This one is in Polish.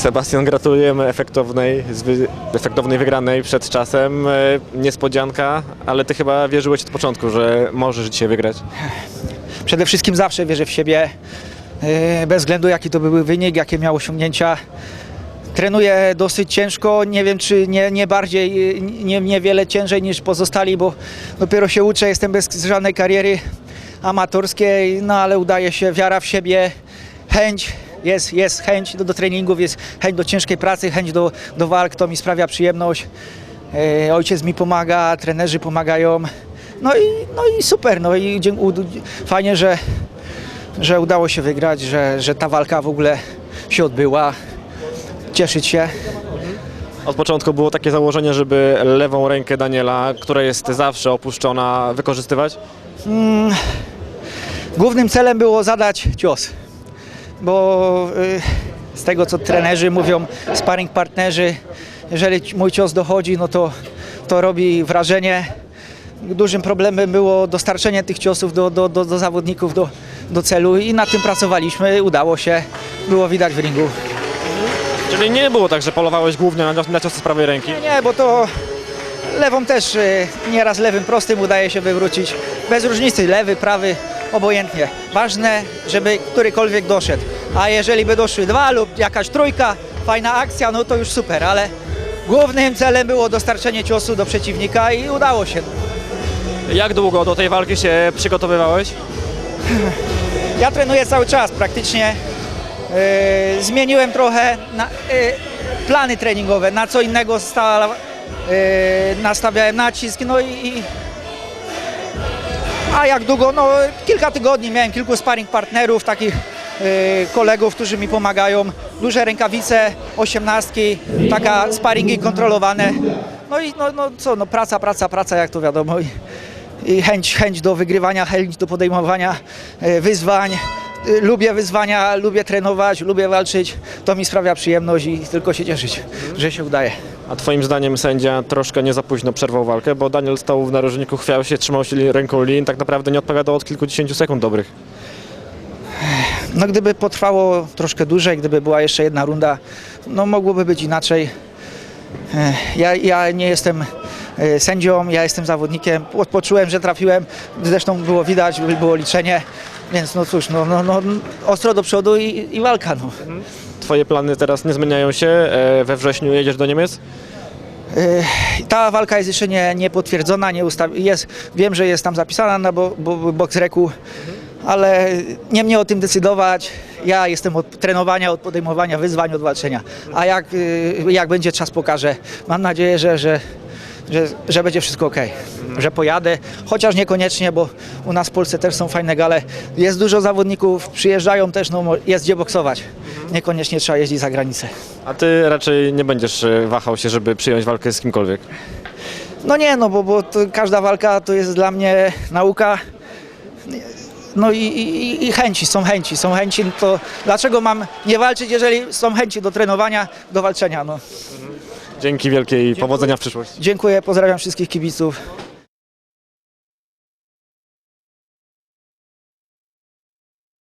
Sebastian, gratulujemy efektownej, efektownej wygranej przed czasem. E, Niespodzianka, ale ty chyba wierzyłeś od początku, że możesz dzisiaj wygrać. Przede wszystkim zawsze wierzę w siebie, yy, bez względu jaki to był wynik, jakie miał osiągnięcia. Trenuję dosyć ciężko, nie wiem czy nie, nie bardziej, yy, nie, niewiele ciężej niż pozostali, bo dopiero się uczę, jestem bez żadnej kariery amatorskiej, no ale udaje się, wiara w siebie, chęć, jest, jest chęć do, do treningów, jest chęć do ciężkiej pracy, chęć do, do walk, to mi sprawia przyjemność. Yy, Ojciec mi pomaga, trenerzy pomagają. No i, no i super, no i dzie- u- fajnie, że, że udało się wygrać, że, że ta walka w ogóle się odbyła. Cieszyć się. Od początku było takie założenie, żeby lewą rękę Daniela, która jest zawsze opuszczona, wykorzystywać. Głównym celem było zadać cios, bo y, z tego co trenerzy mówią, sparring partnerzy, jeżeli mój cios dochodzi, no to, to robi wrażenie. Dużym problemem było dostarczenie tych ciosów do, do, do, do zawodników, do, do celu i nad tym pracowaliśmy, udało się, było widać w ringu. Czyli nie było tak, że polowałeś głównie na, na ciosy z prawej ręki. Nie, bo to lewą też y, nieraz lewym prostym udaje się wywrócić. Bez różnicy, lewy, prawy, obojętnie. Ważne, żeby którykolwiek doszedł. A jeżeli by doszły dwa lub jakaś trójka, fajna akcja, no to już super, ale głównym celem było dostarczenie ciosu do przeciwnika i udało się. Jak długo do tej walki się przygotowywałeś? Ja trenuję cały czas praktycznie. Yy, zmieniłem trochę na, yy, plany treningowe, na co innego sta, yy, nastawiałem nacisk, no i, i a jak długo? No kilka tygodni miałem kilku sparring partnerów, takich yy, kolegów, którzy mi pomagają. Duże rękawice, osiemnastki, taka sparingi kontrolowane. No i no, no co, no praca, praca, praca, jak to wiadomo. I, i chęć, chęć do wygrywania, chęć do podejmowania e, wyzwań. E, Lubię wyzwania, lubię trenować, lubię walczyć. To mi sprawia przyjemność i tylko się cieszyć, że się udaje. A twoim zdaniem sędzia troszkę nie za późno przerwał walkę, bo Daniel stał w narożniku, chwiał się, trzymał się ręką lin, tak naprawdę nie odpowiadał od kilkudziesięciu sekund dobrych. No gdyby potrwało troszkę dłużej, gdyby była jeszcze jedna runda, no mogłoby być inaczej. E, Ja, ja nie jestem e, sędzią, ja jestem zawodnikiem. Odpoczułem, że trafiłem, zresztą było widać, było liczenie, więc no cóż, no, no, no ostro do przodu i, i walka. No. Twoje plany teraz nie zmieniają się, e, we wrześniu jedziesz do Niemiec? Ta walka jest jeszcze nie, nie potwierdzona, nie jest, wiem, że jest tam zapisana na bo, bo, reku, ale nie mnie o tym decydować. Ja jestem od trenowania, od podejmowania wyzwań, od walczenia. A jak, y, jak będzie czas pokaże. Mam nadzieję, że, że, że, że będzie wszystko ok, że pojadę, chociaż niekoniecznie, bo u nas w Polsce też są fajne gale. Jest dużo zawodników, przyjeżdżają też, no, jest gdzie boksować. Niekoniecznie trzeba jeździć za granicę. A ty raczej nie będziesz e, wahał się, żeby przyjąć walkę z kimkolwiek. No nie, no bo, bo każda walka to jest dla mnie nauka. No i, i, i chęci, są chęci, są chęci, to dlaczego mam nie walczyć, jeżeli są chęci do trenowania, do walczenia, no. Dzięki wielkiej, powodzenia w przyszłości. Dziękuję, pozdrawiam wszystkich kibiców.